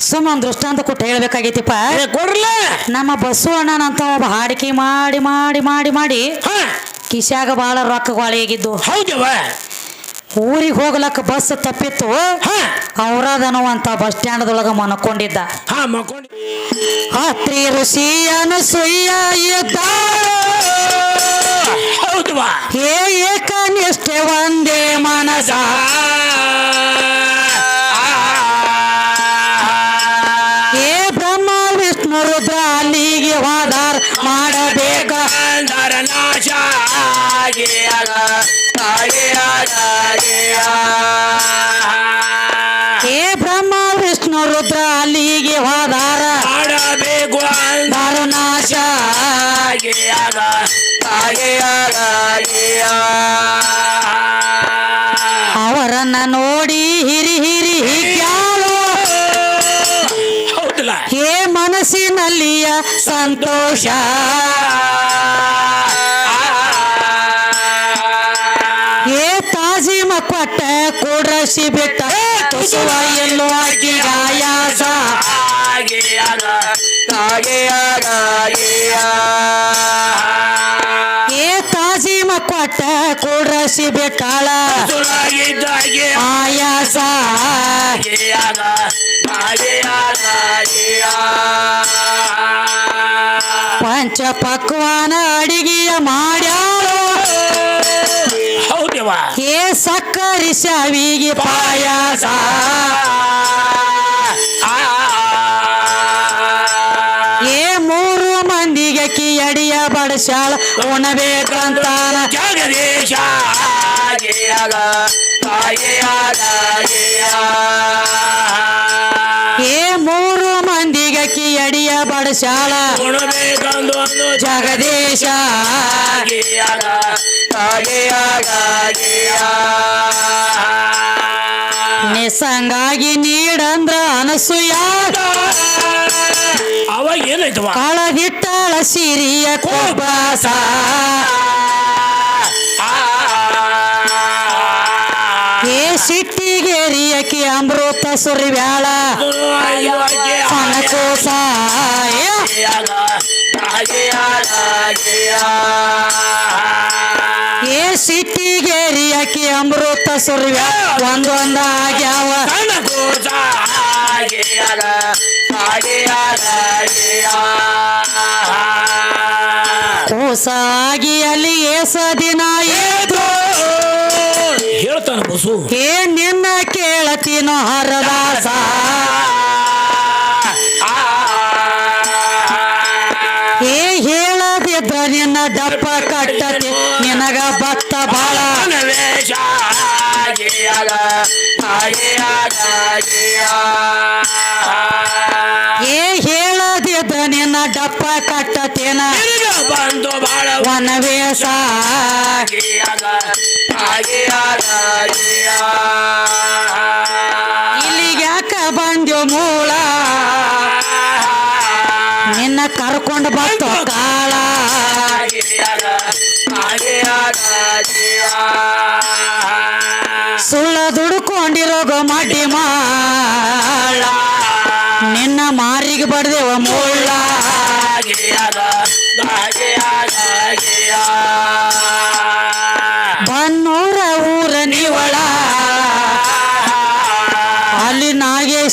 ಸುಮ್ಮ ಒಂದು ದೃಷ್ಟಾಂತ ಕೊಟ್ಟು ಹೇಳ್ಬೇಕಾಗೈತಿಪ್ಪ. ಏ, ಕೊಡ್ರಲ್ಲ ನಮ್ಮ ಬಸ್ಸು ಅಣ್ಣನಂತ ಒಬ್ಬ ಹಾಡಿಕೆ ಮಾಡಿ ಮಾಡಿ ಮಾಡಿ ಮಾಡಿ ಕಿಶಾಗ ಕಿಶ್ಯಾಗ ಭಾಳ ರೊಕ್ಕ ಆಗಿದ್ದು ಹೌದವ. ಊರಿಗೆ ಹೋಗ್ಲಕ್ಕ ಬಸ್ ತಪ್ಪಿತ್ತು. ಅವರದನೋ ಅಂತ ಬಸ್ ಸ್ಟ್ಯಾಂಡ್ದೊಳಗ ಮನಕೊಂಡಿದ್ದ. ಹಾ ಮಕ್ಕೊಂಡು ಹತ್ರಿ ಋಷಿ ಅನಸೂಯ ಇದ್ದ. ಹೌದವ. ಏಕನಿಷ್ಠೆ ಒಂದೇ ಮನಸ ಸಂತೋಷ. ಹೇ ತಾಜಿಮ ಕೊಟ್ಟ ಕೂಡಸಿ ಬಿಟ್ಟ ತುಸುವ ಎಲ್ಲೋ ಆಗಿ ಏ ತಾಜಿಮ ಕೊಟ್ಟ ಕೂಡಸಿ ಬಿಟ್ಟಾಳ. ಆಯಾಸ. ಪಂಚ ಪಕ್ವಾನ ಅಡಿಗೆಯ ಮಾಡ್ಯಾಳು. ಹೌದವ ಹೇ ಸಕ್ಕರಿ ಶಾವಿಗೆ ಪಾಯಸ. ಏ ಮೂರು ಮಂದಿಗೆ ಕಿಯಡಿಯ ಬಡಶಾಲ ಉಣಬೇಕಂತಾನ. ಜಗದೀಶ. ಆಗಿಯಾಗ ಆಗಿಯಾಗ ಬಡಸಾಳ ಉಣಬೇಕಂದು ಒಂದು ಜಗದೀಶ. ಆಗಿಯಾಗ ಆಗಿಯಾಗ ನಿಸಂಗಾಗಿ ನೀಡಂದ್ರ ಅನಸೂಯ ಅವಾಗ ಏನಾಯ್ತು ಕಳದಿಟ್ಟಾಳ ಸಿರಿಯ ಕೋಬಾಸ ಏ ಸಿಟ್ಟಿಗೇರಿಯಕಿ ಅಮೃತ ಸುರಿವ್ಯಾಳ. ಏ ಏ ಅಕ್ಕಿ ಅಮೃತ ಸರಿ ಒಂದೊಂದಾಗ್ಯಾವ ಕೂಸಾಗಿ ಅಲ್ಲಿ ಏಸ ದಿನ ಏದು ಹೇಳ್ತಾನೆ ಬಸು. ಏ ನಿನ್ನ ಕೇಳತೀನೋ ಹರದಾಸ. ಇಲ್ಲಿಗೆ ಯಾಕ ಬಂದ್ಯೋ ಮೂಳ? ನಿನ್ನ ಕರ್ಕೊಂಡು ಬತ್ತೋ ಕಾಳ. ಸುಳ್ಳ ದುಡ್ಕೊಂಡಿರೋ ಮಡ್ಡಿ ಮಾಳ. ನಿನ್ನ ಮಾರಿಗೆ ಬಡ್ದೇವ ಮುಳ್ಳ ಬನ್ನೂರ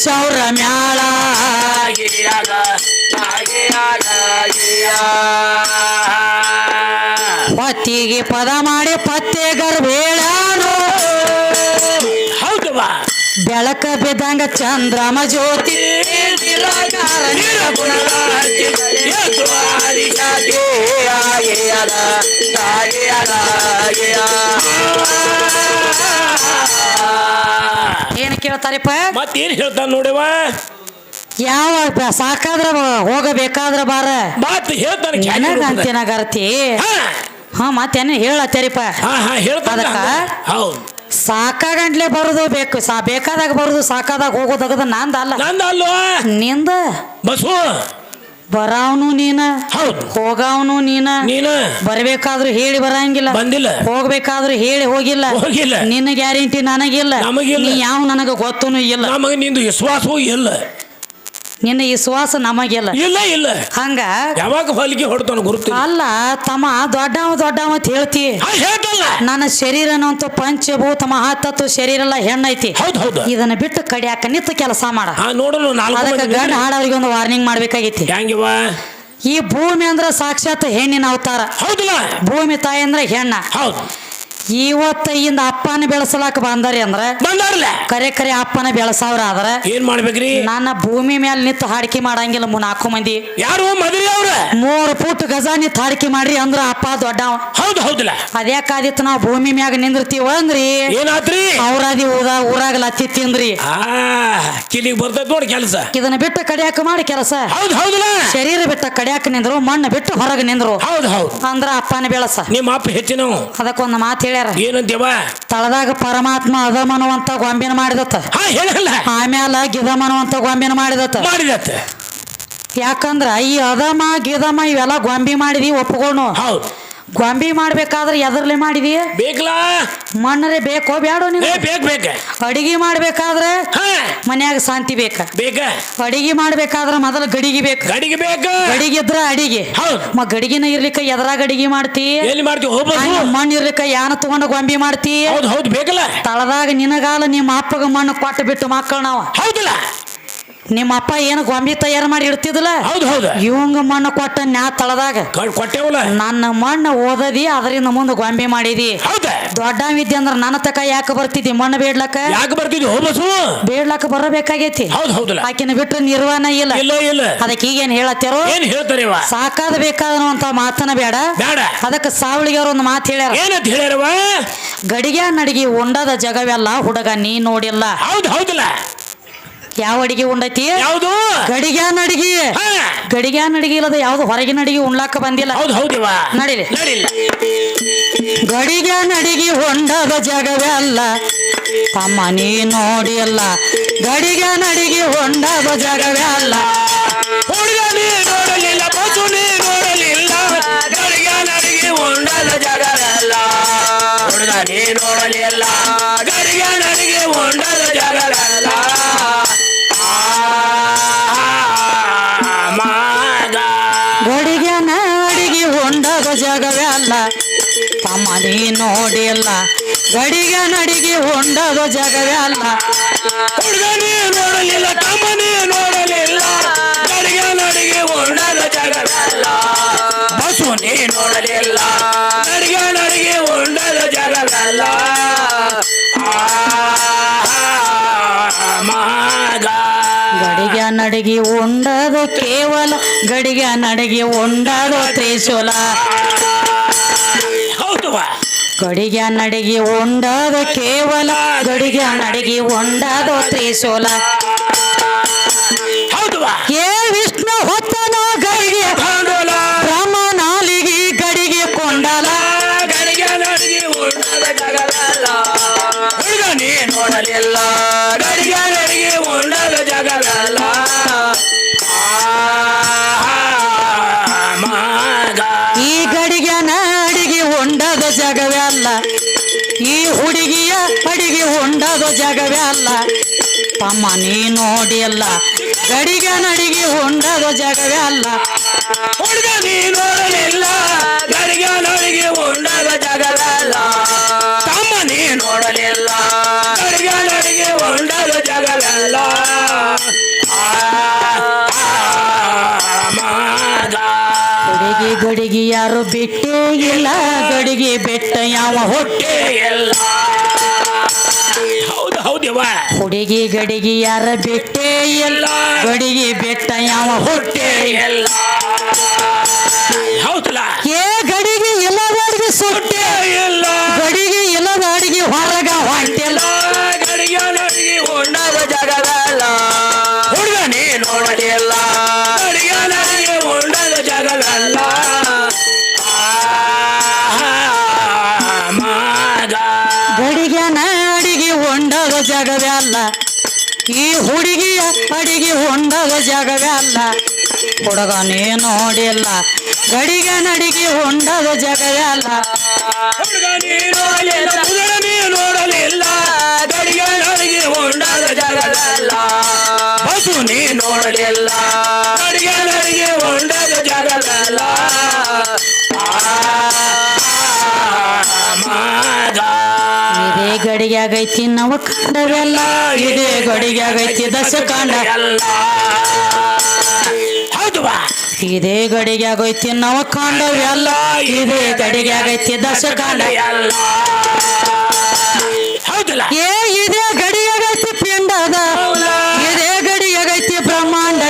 ಅವ್ರ ಮ್ಯಾಳ ಪತ್ತಿಗೆ ಪದ ಮಾಡಿ ಪತ್ತೆ ಗರ್ಭೇಳಾನು. ಹೌದವಾ ಬೆಳಕ ಬಿದ್ದಂಗ ಚಂದ್ರಮ ಜ್ಯೋತಿ ಏನ್ ಕೇಳ್ತಾರಪ್ಪ ಮತ್ತೇನ್ ಹೇಳ್ತಾನ ನೋಡವ ಯಾವ ಸಾಕಾದ್ರ ಹೋಗಬೇಕಾದ್ರ ಬಾರ. ಮಾತ್ ಹೇಳ್ತಾನೆ ನನಗ ಅಂತಿನಾಗರ್ತಿ ಹಾ. ಮತ್ತೇನ ಹೇಳತ್ತೇರಿಪ್ಪ ಹಾ ಹಾ ಹೇಳ್ತಾನ ಅದಕ್ಕ? ಹೌದು. ಸಾಕಾಗಂಟ್ಲೆ ಬರುದು ಬೇಕು. ಸಾ ಬೇಕಾದಾಗ ಬರುದು ಸಾಕಾದಾಗ ಹೋಗೋದಾಗದ ನಂದ ಅಲ್ಲ ನಂದ ಅಲ್ವಾ ನಿಂದ. ಬಸು ಬರಾವ್ನು ನೀನ? ಹೌದು. ಹೋಗಾವ್ನು ನೀನ? ಬರಬೇಕಾದ್ರೂ ಬರ್ಬೇಕಾದ್ರೂ ಹೇಳಿ ಬರಂಗಿಲ್ಲ. ಬಂದಿಲ್ಲ. ಹೋಗ್ಬೇಕಾದ್ರೂ ಹೇಳಿ ಹೋಗಿಲ್ಲ. ಹೋಗಿಲ್ಲ. ನಿನ್ನ ಗ್ಯಾರಂಟಿ ನನಗಿಲ್ಲ. ನಮಗಿಲ್ಲ. ನೀ ಯಾವ ನನಗ ಗೊತ್ತೂ ಇಲ್ಲ. ನಮಗೆ ನಿಂದು ವಿಶ್ವಾಸವೂ ಇಲ್ಲ. ನಿನ್ನ ಈ ನಮಗೆಲ್ಲ ನಮಗಿಲ್ಲ. ಇಲ್ಲ ಇಲ್ಲ. ಹಂಗ? ಯಾವಾಗ ಹೊಲಿಗೆ ಹೊಡ್ತಾನ ಗುರುತು ಅಲ್ಲ ತಮ್ಮ ದೊಡ್ಡವ ದೊಡ್ಡವ ಅಂತ ಹೇಳ್ತಿ. ನನ್ನ ಶರೀರ ಅನ್ನುವಂತ ಪಂಚಭೂತ ಮಹಾತತ್ವ ಶರೀರ ಎಲ್ಲ ಹೆಣ್ಣೈತಿ. ಇದನ್ನ ಬಿಟ್ಟು ಕಡಿಯಾಕ ನಿಂತು ಕೆಲಸ ಮಾಡ. ನೋಡಲು ಅದಕ್ಕೆ ಗಂಡ ಹಾಡೋರಿಗೆ ಒಂದು ವಾರ್ನಿಂಗ್ ಮಾಡ್ಬೇಕಾಗೈತಿ ಈ ಭೂಮಿ ಅಂದ್ರ ಸಾಕ್ಷಾತ್ ಹೆಣ್ಣಿನ ಅವತಾರ. ಹೌದಲ್ಲ. ಭೂಮಿ ತಾಯಿ ಅಂದ್ರೆ ಹೆಣ್ಣ. ಹೌದು. ಇವತ್ತ ಇಂದ ಅಪ್ಪನ ಬೆಳೆಸಲಾಕ ಬಂದಾರಿ ಅಂದ್ರ ಬಂದಾರಲ್ಲ ಕರೆ ಕರೆ ಅಪ್ಪನ ಬೆಳೆಸವ್ರ ಆದ್ರೆ ಏನ್ ಮಾಡ್ಬೇಕ್ರಿ? ನನ್ನ ಭೂಮಿ ಮೇಲೆ ನಿಂತು ಹಾಡಿಕೆ ಮಾಡಂಗಿಲ್ಲ ಮು ನಾಲ್ಕು ಮಂದಿ. ಯಾರು? ಮದ್ರಿ ಅವ್ರ? ಮೂರು ಫುಟ್ ಗಜ ನಿಂತು ಹಾಡಿಕೆ ಮಾಡ್ರಿ ಅಂದ್ರ ಅಪ್ಪ ದೊಡ್ಡವ. ಹೌದು ಹೌದಲ್ಲ ಅದ್ಯಾಕಾದಿತ್ತು ನಾವು ಭೂಮಿ ಮ್ಯಾಗ ನಿಂದಿರ್ತೀವ ಅಂದ್ರಿ? ಏನಾದ್ರಿ? ಅವ್ರಾದಿ ಊರ ಊರಾಗ ಲತ್ತಿ ತಿಂದ್ರಿ. ಕಿಲಿಗೆ ಬರ್ತೈತ್ ನೋಡಿ ಕೆಲಸ. ಇದನ್ನ ಬಿಟ್ಟು ಕಡಿಯಾಕ ಮಾಡಿ ಕೆಲಸ. ಹೌದು ಹೌದಿಲ್ಲ ಶರೀರ ಬಿಟ್ಟ ಕಡಿಯಾಕ ನಿಂದ್ರು ಮಣ್ಣು ಬಿಟ್ಟು ಹೊರಗೆ ನಿಂದ್ರು. ಹೌದು ಹೌದು. ಅಂದ್ರ ಅಪ್ಪನ ಬೆಳಸ. ನಿಮ್ಮ ಅಪ್ಪ ಹೆಚ್ಚಿನವು. ಅದಕ್ಕೊಂದು ಮಾತು ಹೇಳ್ಯಾರ? ಏನಂತೀವ ತಳದಾಗ ಪರಮಾತ್ಮ ಅದಮನುವಂತ ಗೊಂಬಿನ ಮಾಡಿದತ್ತ. ಹಾ ಹೇಳಲ್ಲ ಆಮ್ಯಾಲ ಗಿದಮನುವಂತ ಗೊಂಬಿನ ಮಾಡಿದತ್ತ. ಮಾಡಿದತ್ತ. ಯಾಕಂದ್ರ ಈ ಅದಮ ಗಿದಮ ಇವೆಲ್ಲ ಗೊಂಬಿ ಮಾಡಿದಿ ಒಪ್ಕೊಂಡು ಹೌದು. ಗೊಂಬಿ ಮಾಡ್ಬೇಕಾದ್ರೆ ಎದರ್ಲೆ ಮಾಡಿದಿ ಬೇಕಲ್ಲ ಮಣ್ಣರೆ ಬೇಕೋ ಬ್ಯಾಡೋ ನೀನು? ಬೇಕ್ ಬೇಕ. ಅಡಿಗೆ ಮಾಡ್ಬೇಕಾದ್ರೆ ಮನ್ಯಾಗ ಶಾಂತಿ ಬೇಕ. ಬೇಕ. ಅಡಿಗೆ ಮಾಡ್ಬೇಕಾದ್ರೆ ಮೊದಲು ಗಡಿಗೆ ಬೇಕು. ಗಡಿಗೆ ಬೇಕ. ಗಡಿಗೆ ಇದ್ರ ಅಡಿಗೆ. ಹೌದು. ಮ ಗಡಿಗಿನ ಇರ್ಲಿಕ್ಕೆ ಎದ್ರಾಗ ಅಡಿಗೆ ಮಾಡ್ತಿ? ಎಲ್ಲಿ ಹಂಗ ಮಣ್ಣು ಇರ್ಲಿಕ್ಕ ಯಾನ ತಗೊಂಡು ಗೊಂಬಿ ಮಾಡ್ತಿ? ಹೌದು ಹೌದು ಬೇಕಲ್ಲ. ತಳದಾಗ ನಿನಗಾಲ ನಿಮ್ಮ ಅಪ್ಪಗ ಮಣ್ಣು ಕೊಟ್ಟು ಬಿಟ್ಟು ಮಕ್ಕಳು ನಾವು. ಹೌದಲ್ಲ. ನಿಮ್ಮ ಅಪ್ಪ ಏನು ಗೊಂಬಿ ತಯಾರು ಮಾಡಿ ಇಡ್ತಿದ್ಲ ಹೌದು ಹೌದು. ಇವಂಗ ಮಣ್ಣು ಕೊಟ್ಟ ನ್ಯಾ ತಳದಾಗ ಕೊಟ್ಟೇವಲ್ಲ? ನನ್ನ ಮಣ್ಣು ಓದದಿ ಅದರಿಂದ ಮುಂದೆ ಗೊಂಬೆ ಮಾಡಿದಿ. ಹೌದ. ದೊಡ್ಡ ವಿದ್ಯೆ ಅಂದ್ರ ನನ್ನ ತಕ ಯಾಕೆ ಬರ್ತಿದ್ದಿ? ಮಣ್ಣು ಬೇಡ್ಲಕ್ಕ? ಯಾಕೆ ಬರ್ತಿದ್ವಿ ಬೇಡ್ಲಕ್ಕ ಬರಬೇಕಾಗೈತಿ. ಹೌದು ಹೌದಲ್ಲ. ಆಕಿನ ಬಿಟ್ರೆ ನಿರ್ವಾಣ ಇಲ್ಲ. ಇಲ್ಲ ಇಲ್ಲ. ಅದಕ್ಕೆ ಈಗೇನ್ ಹೇಳತ್ತಾರೋ? ಏನ್ ಹೇಳ್ತಾರೇವ ಸಾಕಾದ ಬೇಕಾದನುವಂತ ಮಾತನ ಬೇಡ. ಬೇಡ. ಅದಕ್ಕೆ ಸಾವಳಿಗೆ ಅವ್ರ ಒಂದು ಮಾತು ಹೇಳ್ಯಾರ. ಏನಂತ ಹೇಳ್ಯಾರವ ಗಡಿಗೆ ನಡಿಗೆ ಉಂಡದ ಜಗವೆಲ್ಲ ಹುಡುಗ ನೀ ನೋಡಿಲ್ಲ. ಹೌದು ಹೌದಲ್ಲ. ಯಾವ ಅಡಿಗೆ ಉಂಡೈತಿ? ಯಾವುದು? ಗಡಿಗ್ಯಾನ್ ಅಡಿಗೆ ಗಡಿಗ್ಯಾನ್ ಅಡಿಗೆ ನಡಿಗೆ ಇಲ್ಲದ ಯಾವ್ದು ಹೊರಗಿನ ಅಡಿಗೆ ಉಣ್ಲಾಕ ಬಂದಿಲ್ಲ. ಹೌದು ಹೌದಿವ ನಡೀರಿ. ನಡಿಲ್ಲ ಗಡಿಗೆ ನಡಿಗೆ ಹೊಂಡದ ಜಗವೆಲ್ಲ ತಮ್ಮ ನೀ ನೋಡಿಲ್ಲ ಗಡಿಗ್ಯಾನ್ ಅಡಿಗೆ ಹೊಂಡದ ಜಗವೆಲ್ಲ ಹುಡುಗ ನೀ ನೋಡಲಿಲ್ಲ ಬಸು ನೀ ನೋಡಲಿಲ್ಲ. ಗಡಿಗೆ ನಡಿಗೆ ಉಂಡದ ಜಗರಲ್ಲ ಹುಡುಗ ನೀ ನೋಡಲಿಲ್ಲ. ಗಡಿಗೆ ನಡಿಗೆ ಉಂಡದ ತಮ್ಮ ನೀ ನೋಡಿಲ್ಲ ಗಡಿಗೆ ನಡಿಗೆ ಹೊಂಡದ ಜಗವೇ ಅಲ್ಲ. ನೀ ನೋಡಲಿಲ್ಲ ತಮ್ಮ ನೀ ನೋಡಲಿಲ್ಲ. ಗಡಿಗೆ ನಡಿಗೆ ಉಂಡದ ಜಗರಲ್ಲ ಬಸು ನೀ ನೋಡಲಿಲ್ಲ ಗಡಿಗೆ ನಡಿಗೆ ಉಂಡದ ಜಗರಲ್ಲ ಮಗ ಗಡಿಗೆ ನಡಿಗೆ ಉಂಡದು ಕೇವಲ ಗಡಿಗೆ ನಡಿಗೆ ಉಂಡದು ತ್ರಿಶೂಲ. ಗಡಿಗೆ ನಡಿಗೆ ಉಂಡದ ಕೇವಲ ಗಡಿಗೆ ನಡಿಗೆ ಉಂಡದ ತ್ರಿಶೂಲ. ಜಗವೆಲ್ಲ ಈ ಹುಡುಗಿಯ ಅಡಿಗೆ ಉಂಡದ ಜಗವೆಲ್ಲ ತಮ್ಮ ನೀ ನೋಡಿಲ್ಲ ಗಡಿಗೆ ನಡಿಗೆ ಉಂಡದ ಜಗವೆಲ್ಲ ಹುಡುಗ ನೀ ನೋಡಲಿಲ್ಲ. ಗಡಿಗೆ ನಡಿಗೆ ಉಂಡದ ಅಲ್ಲ. ತಮ್ಮ ನೀ ನೋಡಲಿಲ್ಲ. ಗಡಿಗೆ ನಡಿಗೆ ಉಂಡದ ಜಗರಲ್ಲ ಗಡಿಗೆ ಯಾರು ಬಿಟ್ಟೇ ಇಲ್ಲ ಗಡಿಗೆ ಬೆಟ್ಟ ಯಾವ ಹೊಟ್ಟೆ ಇಲ್ಲ. ಹೌದು ಹೌದವ ಹುಡುಗಿ ಗಡಿಗೆ ಯಾರ ಬಿಟ್ಟೇ ಇಲ್ಲ ಗಡಿಗೆ ಬೆಟ್ಟ ಯಾವ ಹೊಟ್ಟೆ ಇಲ್ಲ. ಹೌದಲ್ಲ? ಅಲ್ಲ. ಈ ಹುಡುಗಿಯ ಅಡಿಗೆ ಹೊಂಡದ ಅಲ್ಲ. ಹುಡುಗನೇ ನೋಡಿಲ್ಲ. ಗಡಿಗೆ ನಡಿಗೆ ಹೊಂಡದ ಅಲ್ಲ. ನೀ ನೋಡಲಿಲ್ಲ. ಗಡಿಗೆ ನಡಿಗೆ ಹೊಂಡದ ಜಗದಲ್ಲ ಬಸು ನೀ ನೋಡಲಿಲ್ಲ. ಗಡಿಗೆ ನಡಿಗೆ ಹೊಂಡದ ಜಗದಲ್ಲ ಇದೇ ಗಡಿಗೆ ಆಗೈತಿ ನವ ಕಂಡವೆಲ್ಲ ಇದೇ ಗಡಿಗೆ ಆಗೈತಿ ದಶ ಕಾಂಡ ಎಲ್ಲ ಹೌದು ಇದೇ ಗಡಿಗೆ ಆಗೈತಿ ನವ ಕಾಂಡವೆಲ್ಲ ಇದೇ ಗಡಿಗೆ ಆಗೈತಿ ದಶ ಕಾಂಡ ಎಲ್ಲ ಹೌದಲ್ಲ? ಏ ಇದೆ ಗಡಿ ಆಗೈತಿ ಪಿಂಡದ. ಇದೇ ಗಡಿ ಆಗೈತಿ ಬ್ರಹ್ಮಾಂಡ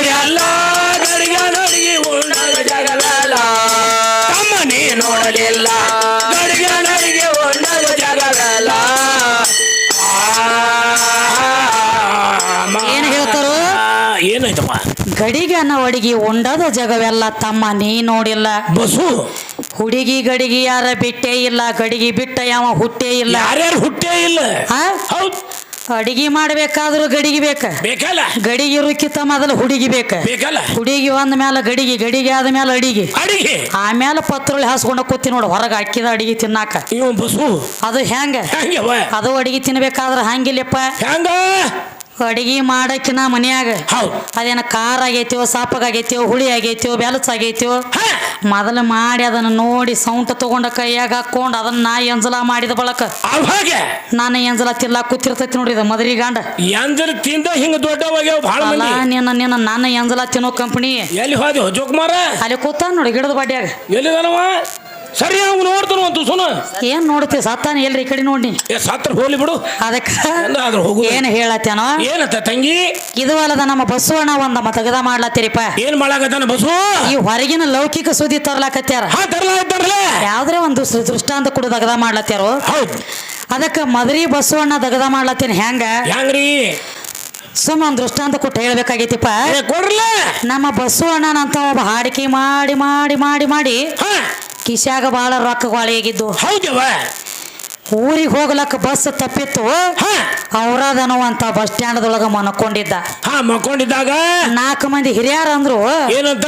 ನೋಡಲಿಲ್ಲ. ಏನಾಯ್ತಪ್ಪ ಗಡಿಗೆ ಅನ್ನ ಅಡಿಗೆ ಉಂಡದ ಜಗವೆಲ್ಲ ತಮ್ಮ ನೀ ನೋಡಿಲ್ಲ. ಬಸು. ಹುಡುಗಿ ಗಡಿಗೆ ಯಾರ ಬಿಟ್ಟೇ ಇಲ್ಲ ಗಡಿಗೆ ಬಿಟ್ಟ ಯಾವ ಹುಟ್ಟೇ ಇಲ್ಲ. ಯಾರ್ಯಾರು ಹುಟ್ಟೇ ಇಲ್ಲ? ಆ? ಹೌದ್. ಅಡಿಗೆ ಮಾಡ್ಬೇಕಾದ್ರೂ ಗಡಿಗೆ ಬೇಕ. ಬೇಕಲ್ಲ. ಗಡಿಗೆ ಇರೋಕ್ಕಿಂತ ಮೊದಲು ಹುಡುಗಿ ಬೇಕ. ಬೇಕಲ್ಲ. ಹುಡುಗಿ ಒಂದ್ ಮೇಲೆ ಗಡಿಗೆ ಗಡಿಗೆ ಆದ ಮೇಲೆ ಅಡಿಗೆ. ಅಡಿಗೆ. ಆಮೇಲೆ ಪತ್ರೊಳಿ ಹಾಸ್ಕೊಂಡ ಕೂತಿ ನೋಡು ಹೊರಗೆ ಹಾಕಿದ ಅಡಿಗೆ ತಿನ್ನಾಕ. ಇವ ಅದು ಹೆಂಗ? ಹೆಂಗವ ಅದು ಅಡಿಗೆ ತಿನ್ಬೇಕಾದ್ರೆ ಹಂಗಿಲ್ಲಪ್ಪ ಹೆಂಗ? ಅಡಿಗೆ ಮಾಡಕ್ಕಿನ ಮನ್ಯಾಗ ಹೌದ್. ಅದೇನ ಖಾರ ಆಗೈತಿವೋ ಸಾಪಗಾಗೈತಿವೋ ಹುಳಿ ಆಗೈತಿಯೋ ಬೆಲಸ್ ಆಗೈತಿಯೋ ಮೊದಲು ಮಾಡಿ ಅದನ್ನ ನೋಡಿ ಸೌಂಟ ತಗೊಂಡ ಕೈಯಾಗ ಹಾಕೊಂಡು ಅದನ್ನ ನಾ ಎಂಜಲ ಮಾಡಿದ ಬಳಕ. ನಾನ ನಾನು ಎಂಜಲ ತಿಲ್ಲ ಕೂತಿರ್ತೈತಿ ಇದು ಮದರಿ ಗಂಡ. ಎಂದ್ರ ತಿಂದ ಹಿಂಗ ದೊಡ್ಡವಾಗ್ಯಾವ ಅಲ್ಲ ಮಂದಿ. ನಿನ್ನ ನಿನ್ನ ನನ್ನ ಎಂಜಲ ತಿನ್ನೋ ಕಂಪನಿ. ಎಲ್ಲಿ ಜೋಕುಮಾರ? ಅಲ್ಲಿ ಕೂತ ನೋಡಿ ಗಿಡದ ಬಾಡ್ಯಾಗ. ಎಲ್ಲಿದಾನವ? ಸರಿ ಅವ್ನು ನೋಡ್ತಾನ ಒಂದು ಸುನ ಏನ್ ನೋಡ್ತೀವಿ ಸತ್ತಾನ? ಎಲ್ರಿ ಈ ಕಡೆ ನೋಡಿ ಏ ಸತ್ರ ಹೋಗ್ಲಿ ಬಿಡು. ಅದಕ್ಕ ಹೋಗು ಏನ್ ಹೇಳತ್ತೇನೋ ಏನತ್ತ ತಂಗಿ? ಇದು ಅಲ್ಲದ ನಮ್ಮ ಬಸವಣ್ಣ ಒಂದ ಮತಗದ ಮಾಡ್ಲತ್ತೀರಿಪ್ಪ. ಏನ್ ಮಾಡಾಕತ್ತಾನ ಬಸ್ಸು ಈ ಹೊರಗಿನ ಲೌಕಿಕ ಸುದ್ದಿ ತರ್ಲಾಕತ್ಯಾರ. ಹಾ ಯಾವ್ದ್ರೆ ಒಂದು ಸೃ- ದೃಷ್ಟಾಂತ ಕೂಡ ದಗದ ಮಾಡ್ಲತ್ಯಾರು. ಹೌದು. ಅದಕ್ಕ ಮದರಿ ಬಸವಣ್ಣ ದಗದ ಮಾಡ್ಲತ್ತೇನೆ ಹೆಂಗ? ಹೆಂಗ್ರಿ? ಸುಮ್ಮ ಒಂದು ದೃಷ್ಟಾಂತ ಕೊಟ್ಟು ಹೇಳ್ಬೇಕಾಗೈತಿಪ್ಪ. ಏ ಕೊಡ್ರಲ್ಲ. ನಮ್ಮ ಬಸವಣ್ಣನಂತ ಒಬ್ಬ ಹಾಡಿಕೆ ಮಾಡಿ ಮಾಡಿ ಮಾಡಿ ಮಾಡಿ ಹಾ. ಕಿಶಾಗ ಬಾಳ ರೊಕ್ಕಗಳಿಗಿದ್ದು ಹೌದವ? ಊರಿಗೆ ಹೋಗ್ಲಕ್ಕ ಬಸ್ ತಪ್ಪಿತ್ತು. ಹಾ. ಅಂತ ಬಸ್ ಸ್ಟ್ಯಾಂಡ್ದೊಳಗ ಮನ್ಕೊಂಡಿದ್ದ ಹಾ ಮಕ್ಕೊಂಡಿದ್ದಾಗ ನಾಲ್ಕು ಮಂದಿ ಹಿರಿಯರ ಅಂದ್ರು. ಏನಂತ?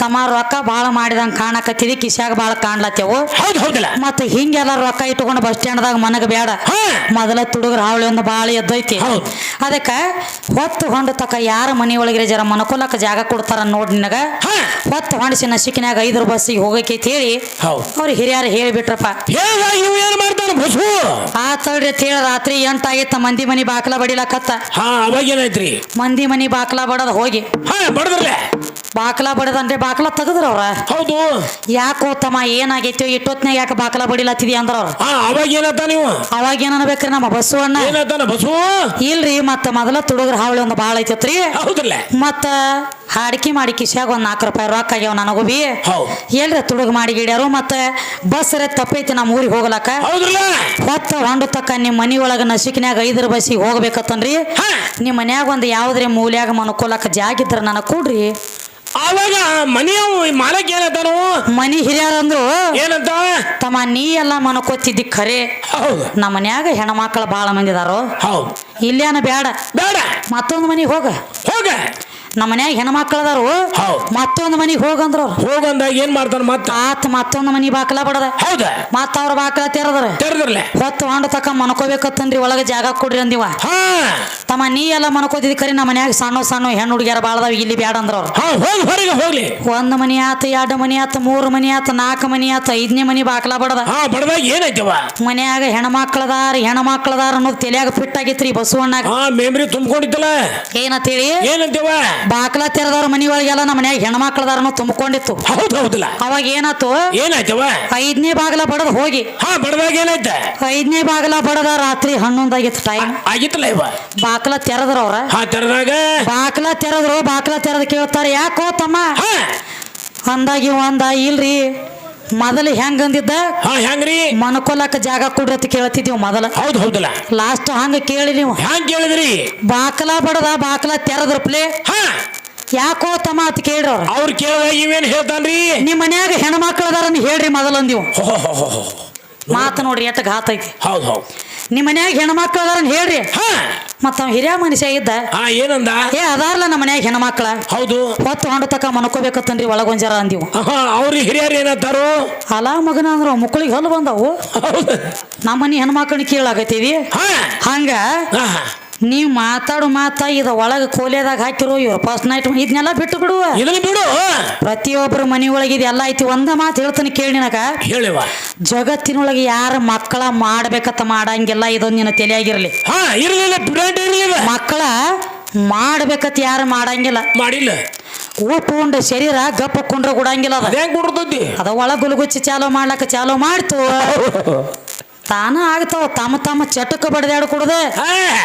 ತಮ್ಮ ರೊಕ್ಕ ಬಾಳ ಮಾಡಿದಂಗ ಕಾಣಕತ್ತಿದಿ ಕಿಶಾಗ ಬಾಳ ಕಾಣ್ಲತ್ತೇವು. ಹೌದ್ ಹೌದಲ್ಲ? ಮತ್ತ ಹಿಂಗೆಲ್ಲ ರೊಕ್ಕ ಇಟ್ಕೊಂಡು ಬಸ್ ಸ್ಟ್ಯಾಂಡ್ದಾಗ ಮನಗ ಬೇಡ ಮೊದಲ ತುಡುಗ್ರ ಹಾವಳಿ ಒಂದು ಬಾಳ ಎದ್ದೈತಿ. ಅದಕ್ಕ ಹೊತ್ತು ಹೊಂಡ ತಕ ಯಾರ ಮನೆಯೊಳಗಿರ ಜರ ಮನಕೊಲಕ್ಕ ಜಾಗ ಕೊಡ್ತಾರ ನೋಡ್ ನಿನಗ. ಹೊತ್ತು ಹೊಂಡಿಸಿ ನಶಿಕಿನಾಗ ಐದ್ರ ಬಸ್ಸಿಗೆ ಹೋಗಕ್ಕೆ ಹೇಳಿ ಅವ್ರ ಹಿರಿಯರು ಹೇಳಿಬಿಟ್ರಪ್ಪ. ಏನ್ ಬಸ್ಸು ಆ ತಡ್ರಿ ಅಂತ ಹೇಳಿ ರಾತ್ರಿ ಎಂಟಾಗಿತ್ತ ಮಂದಿ ಮನಿ ಬಾಕ್ಲಾ ಬಡಿಲಕತ್ತ. ಹಾ ಅವಾಗ ಏನಾಯ್ತ್ರಿ? ಮಂದಿ ಮನಿ ಬಾಕ್ಲಾ ಬಡದ ಹೋಗಿ. ಹಾ ಬಡದ್ರಲ್ಲ? ಬಾಕ್ಲ ಬಡದಂದ್ರೆ ಬಾಕಲ ತೆಗದ್ರ ಅವ್ರ. ಹೌದು. ಯಾಕೋ ತಮ್ಮ ಏನಾಗೈತಿ ಇಟ್ಟೊತ್ನಾಗ ಯಾಕೆ ಬಾಕ್ಲ ಬಡಿಲತ್ತಿದಿ ಅಂದ್ರ ಅವ್ರ. ಅವಾಗ ಏನತ್ತ ನೀವು? ಅವಾಗ ಏನ್ ಅನ್ಬೇಕ್ರಿ ನಮ್ಮ ಬಸವಣ್ಣ ಏನತ್ತಾನ ಬಸ್ಸು ಇಲ್ರಿ ಮತ್ತ ಮೊದಲ ತುಡುಗ್ರ ಹಾವಳಿ ಒಂದು ಬಾಳ ಐತತ್ರಿ. ಹೌದ್ರಲ್ಲ? ಮತ್ತ ಹಾಡಿಕೆ ಮಾಡಿ ಕಿಶ್ಯಾಗ ಒಂದ್ ನಾಲ್ಕು ರೂಪಾಯಿ ರೊಕ್ಕ ಆಗ್ಯಾವ ನನಗೂ ಬಿ ಹೌದು. ಎಲ್ರಿ ತುಡುಗ ಮಾಡಿ ಗಿಡ್ಯಾರು ಮತ್ತೆ ಬಸ್ ರೇ ತಪ್ಪೈತಿ ನಮ್ಮ ಊರಿಗೆ ಹೋಗ್ಲಕ್ಕ. ಹೌದ್ರಲ್ಲ? ಹೊತ್ತ ಹೊಂಡು ತಕ್ಕ ನಿಮ್ಮ ಮನಿ ಒಳಗ ನಸಿಕಿನ್ಯಾಗ ಐದರ ಬಸ್ಸಿಗೆ ಹೋಗ್ಬೇಕತ್ತನ್ರಿ. ನಿಮ್ಮ ಮನ್ಯಾಗ ಒಂದು ಯಾವ್ದ್ರಿ ಮೂಲ್ಯಾಗ ಮನ್ಕೊಲಕ್ಕ ಜಾಗಿದ್ರ ನನಗೆ ಕೊಡ್ರಿ. ಅವಾಗ ಮನೆಯ ಮಾಲಕ್ ಏನಂತಾನು? ಮನಿ ಹಿರಿಯರಂದ್ರು ಏನಂತ? ತಮ್ಮ ನೀ ಎಲ್ಲ ಮನಕೋತಿದ್ದಿ ಖರೆ. ಹೌದು. ನಮ್ಮ ಮನ್ಯಾಗ ಹೆಣ್ಮಕ್ಳು ಭಾಳ ಮಂದಿ ಇದಾರೋ? ಹೌದು. ಇಲ್ಲೇನ ಬೇಡ. ಬೇಡ. ಮತ್ತೊಂದು ಮನೆಗೆ ಹೋಗ. ಹೋಗ. ನಮ್ಮ ಮನ್ಯಾಗ ಹೆಣ್ಣು ಅದಾರು. ಮತ್ತೊಂದ್ ಮನಿಗೆ ಹೋಗಂದ್ರ ಹೋಗಂದಾಗ ಏನ್ ಮಾಡ್ತಾರ ಮತ್ತ? ಆತ ಮತ್ತೊಂದು ಮನಿ ಬಾಕಲ ಬಡದ. ಹೌದ? ಮತ್ತ ಅವ್ರ ಬಾಕಲ ತೆರದ್ರ. ತೆರದ್ರಲ್ಲೇ ಹೊತ್ತು ಹೊಂಡ ತಕ ಮನ್ಕೋಬೇಕತ್ತನ್ರಿ ಒಳಗ ಜಾಗ ಕೊಡ್ರಿ ಅಂದಿವ. ಹಾ. ತಮ್ಮ ನೀ ಎಲ್ಲ ಮನ್ಕೋತಿದ್ ಕರಿ ನಮ್ಮ ಮನ್ಯಾಗ ಸಣ್ಣ ಸಣ್ಣ ಹೆಣ್ಣು ಹುಡುಗಿಯರ ಬಾಳದಾವ ಇಲ್ಲಿ ಬ್ಯಾಡ ಅಂದ್ರ ಅವ್ರು. ಹೋಗಿ ಹೊರಗೆ ಹೋಗ್ಲಿ. ಒಂದ್ ಮನಿ ಆತ ಎರಡು ಮನಿ ಆತ ಮೂರು ಮನಿ ಆತ ನಾಲ್ಕು ಮನಿ ಆತ ಐದನೇ ಮನಿ ಬಾಕಲ ಬಡದ. ಹಾ ಬಡದಾಗ ಏನೈತವ ಮನ್ಯಾಗ ಹೆಣ್ಮಕ್ಳದಾರ ಹೆಣ್ಮಕ್ಳದಾರ ಅನ್ನೋದು ತಲೆಯಾಗ ಫಿಟ್ ಆಗಿತ್ರಿ ಬಸವಣ್ಣ ಹಾ ಮೆಮ್ರಿ ತುಂಬಿಕೊಂಡಿದ್ದಲ್ಲ ಏನಂತೇಳಿ? ಏನಂತೇವ? ಬಾಕಲ ತೆರೆದಾರ ಮನಿ ಒಳಗೆಲ್ಲ ನಮ್ಮ ಮನ್ಯಾಗ ಹೆಣ್ಮಕ್ಳದಾರನು ತುಂಬಿಕೊಂಡಿತ್ತು. ಹೌದ್ ಹೌದಲ್ಲ. ಅವಾಗ ಏನಾಯ್ತು? ಏನಾಯ್ತವ? ಐದನೇ ಬಾಗಲ ಬಡದ ಹೋಗಿ. ಹಾ ಬಡದಾಗ ಏನಾಯ್ತ? ಐದನೇ ಬಾಗಲ ಬಡದ ರಾತ್ರಿ ಹನ್ನೊಂದಾಗಿತ್ತು ಟೈಮ್ ಆಗಿತ್ತಲ್ಲ ಇವ? ಬಾಕಲ ತೆರದ್ರ ಅವ್ರ. ಹಾ ತೆರೆದಾಗ? ಬಾಕ್ಲ ತೆರದ್ರು ಬಾಕ್ಲ ತೆರೆದ ಕೇಳ್ತಾರ ಯಾಕೋ ತಮ್ಮ? ಅಂದಾಗಿ ಒಂದ ಇಲ್ರಿ. ಮೊದಲು ಹೆಂಗ್ ಅಂದಿದ್ದ? ಹಾ ಹೆಂಗ್ರಿ? ಮನ್ಕೊಲಕ್ಕ ಜಾಗ ಕೊಡ್ರಿ ಅಂತ ಕೇಳ್ತಿದ್ದೀವಿ ಮೊದಲ. ಹೌದ್ ಹೌದಲ್ಲ? ಲಾಸ್ಟ್ ಹಂಗ ಕೇಳಿ ನೀವು. ಹೆಂಗ್ ಕೇಳಿದ್ರಿ? ಬಾಕಲ ಬಡದ ಬಾಕಲ ತೆರದ್ರ ಪ್ಲೇ? ಹಾ. ಯಾಕೋ ತಮ್ಮ ಅಂತ ಕೇಳ್ರಿ ಅವ್ರ. ಅವ್ರು ಕೇಳಿದಾಗ ಇವೇನ್ ಹೇಳ್ತಾನ್ರಿ? ನಿಮ್ ಮನ್ಯಾಗ ಹೆಣ್ಮಕ್ಳು ಅದಾರನ್ನ ಹೇಳ್ರಿ ಮೊದಲು ಅಂದಿವು ಹೋ, ಹೋ, ಹೋ, ಹೋ. ಮಾತು ನೋಡ್ರಿ ಎಟ್ಟ ಘಾತ ಐತಿ. ಹೌದ್ ಹೌದ್. ನಿಮ್ ಮನ್ಯಾಗ ಹೆಣ್ಮಕ್ಳು ಅದಾರ ಹೇಳ್ರಿ. ಹಾ. ಮತ್ತ ಅವ ಹಿರಿಯ ಮನುಷ್ಯ ಇದ್ದ. ಹಾ ಏನಂದ? ಏ ಅದಾರಲ್ಲ ನಮ್ಮ ಮನ್ಯಾಗ ಹೆಣ್ಮಕ್ಳ. ಹೌದು. ಹೊತ್ತು ಹೊಂಡ ತಕ ಮನ್ಕೋಬೇಕತ್ತನ್ರಿ ಒಳಗೊಂಜಾರ ಅಂದಿವು. ಅವ್ರಿ ಅವ್ರ ಹಿರಿಯರು ಏನಂತಾರು? ಅಲ ಮಗನ ಅಂದ್ರ ಮುಕ್ಕಳಿಗೆ ಹಲ್ಲು ಬಂದವು. ಹೌದು. ನಮ್ಮ ಮನೆ ಹೆಣ್ಮಕ್ಳನ್ನ ಕೀಳಾಗತ್ತೀವಿ. ಹಾ. ಹಂಗ ನೀವ್ ಮಾತಾಡು ಮಾತಾ ಇದ ಒಳಗ ಕೋಲೆದಾಗ ಹಾಕಿರೋ ಇವ್ರ ಫಸ್ಟ್ ನೈಟ್ ಇದನ್ನೆಲ್ಲ ಬಿಟ್ಟು ಬಿಡು ಇದನ್ನ ಬಿಡು. ಪ್ರತಿಯೊಬ್ಬರ ಮನಿ ಒಳಗೆ ಇದೆಲ್ಲ ಐತಿ ಒಂದ ಮಾತು ಹೇಳ್ತಾನೆ ಕೇಳಿ ನಿನಗ. ಹೇಳಿವ. ಜಗತ್ತಿನೊಳಗೆ ಯಾರ ಮಕ್ಕಳ ಮಾಡ್ಬೇಕತ್ತ ಮಾಡಂಗಿಲ್ಲ ಇದೊಂದು ನಿನ್ನ ತಲೆಯಾಗಿರ್ಲಿ. ಹಾ ಇರ್ಲಿಲ್ಲ ಬಿಡಾಟ ಇರ್ಲಿಲ್ಲ. ಮಕ್ಕಳ ಮಾಡ್ಬೇಕತ್ ಯಾರು ಮಾಡಂಗಿಲ್ಲ. ಮಾಡಿಲ್ಲ. ಉಂಡ ಶರೀರ ಗಪ್ಪ ಕುಂಡ್ರ ಕೊಡಂಗಿಲ್ಲ ಅದ. ಹೆಂಗ್ ಕೊಡ್ತೈತಿ ಅದ ಒಳ ಗುಲಗುಚ್ಚಿ ಚಾಲೋ ಮಾಡ್ಲಕ್ಕ ಚಾಲೋ ಮಾಡ್ತು. ತಾನ ಆಗ್ತಾವ ತಮ್ಮ ತಮ್ಮ ಚಟಕ್ಕೆ ಬಡದಾಡ ಕೊಡದೆ.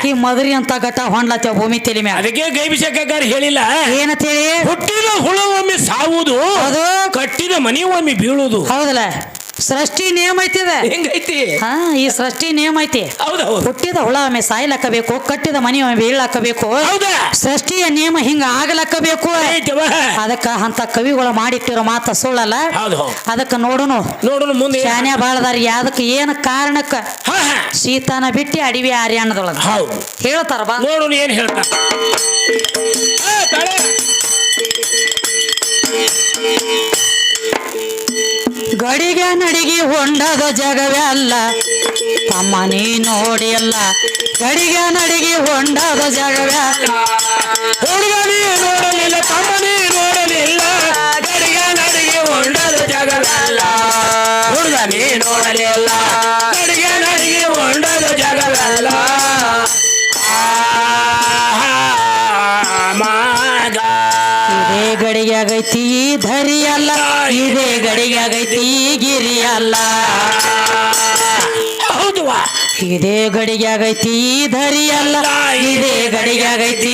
ಈ ಮದರಿ ಅಂತ ಘಟ ಹೊಂಡ್ಲತ್ತೇವ ಭೂಮಿ ತಲೆ ಮ್ಯಾಗ. ಅದಕ್ಕೆ ಗೈಬಿಸಕ್ಕಾರ ಹೇಳಿಲ್ಲ. ಏನಂತೇಳಿ? ಹುಟ್ಟಿದ ಹುಳ ಒಮ್ಮೆ ಸಾವುದು ಅದು ಕಟ್ಟಿದ ಮನೆ ಒಮ್ಮೆ ಬೀಳುದು ಹೌದಲ್ಲ? ಸೃಷ್ಟಿ ನಿಯಮ ಐತಿ. ಹೆಂಗೈತಿ? ಹಾ ಈ ಸೃಷ್ಟಿ ನಿಯಮ ಐತಿ. ಹೌದೌದು ಹುಟ್ಟಿದ ಹುಳ ಒಮ್ಮೆ ಸಾಯ್ಲಕ್ಕಬೇಕು ಕಟ್ಟಿದ ಮನಿ ಒಮ್ಮೆ ಬೀಳಕ್ಕಬೇಕು ಹೌದಾ. ಸೃಷ್ಟಿಯ ನಿಯಮ ಹಿಂಗ ಆಗ್ಲಕ್ಕಬೇಕು. ಅದಕ್ಕ ಅಂತ ಕವಿಗಳು ಮಾಡಿಟ್ಟಿರೋ ಮಾತ ಸುಳ್ಳಲ್ಲ. ಅದಕ್ಕ ನೋಡುನು. ನೋಡುನು ಮುಂದೆ. ಶಾನ್ಯ ಬಾಳದಾರಿ ಅದಕ್ಕೆ ಏನ ಕಾರಣಕ್ಕ? ಸೀತಾನ ಬಿಟ್ಟಿ ಅಡವಿ ಆರ್ಯಾಣದೊಳಗ. ಹೌದು. ಹೇಳ್ತಾರ ಬಾ. ನೋಡುನು ಏನ್ ಹೇಳ್ತಾ Thank ತಾಳೆ. ಗಡಿಗೆ ನಡಿಗೆ ಹೊಂಡದ ಜಗವೇ ಅಲ್ಲ. ತಮ್ಮ ನೀ ನೋಡಿ ಅಲ್ಲ. ಗಡಿಗೆ ನಡಿಗೆ ಹೊಂಡದ ಜಗವೇ ಅಲ್ಲ. ಹುಡುಗ ನೀ ನೋಡಲಿಲ್ಲ ತಮ್ಮ ನೀ ನೋಡಲಿಲ್ಲ. ಗಡಿಗೆ ನಡಿಗೆ ಹೊಂಡದ ಜಗವಲ್ಲ ಹುಡುಗ ನೀ ನೋಡಲಿಲ್ಲ ಗಡಿಗೆ ನಡಿಗೆ ಹೊಂಡದ ಜಗವೇ ಇದೇ ಗಡಿಗೆ ಆಗೈತಿ ಈ ಧರಿ ಅಲ್ಲ ಇದೇ ಗಡಿಗೆ ಗಿರಿಯಲ್ಲ. ಈ ಗಿರಿ ಅಲ್ಲ ಹೌದು ಇದೇ ಗಡಿಗೆ ಧರಿಯಲ್ಲ, ಇದೇ ಗಡಿಗೆ ಆಗೈತಿ